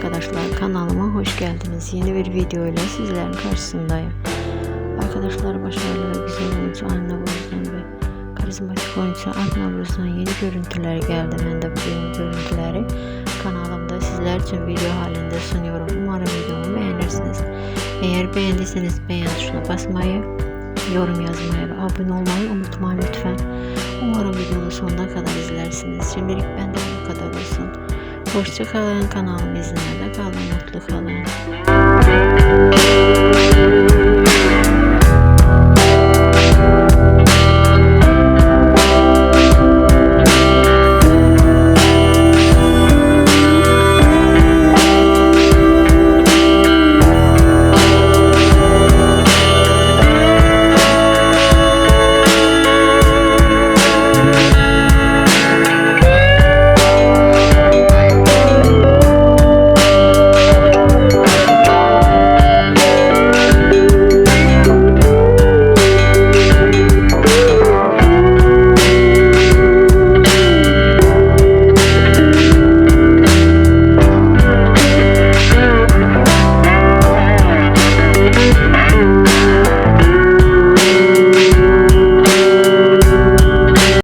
arkadaşlar kanalıma hoş geldiniz. Yeni bir video ile sizlerin karşısındayım. Arkadaşlar başarılı ve güzel oyuncu Anna Boz'dan ve karizmatik oyuncu Anna Boz'dan yeni görüntüler geldi. Ben de bu görüntüleri kanalımda sizler için video halinde sunuyorum. Umarım videomu beğenirsiniz. Eğer beğendiyseniz beğen tuşuna basmayı, yorum yazmayı ve abone olmayı unutmayın lütfen. Umarım videonun sonuna kadar izlersiniz. Şimdilik benden bu kadar olsun. Hoşçakalın kanalımı izlemede kalın mutlu kalın.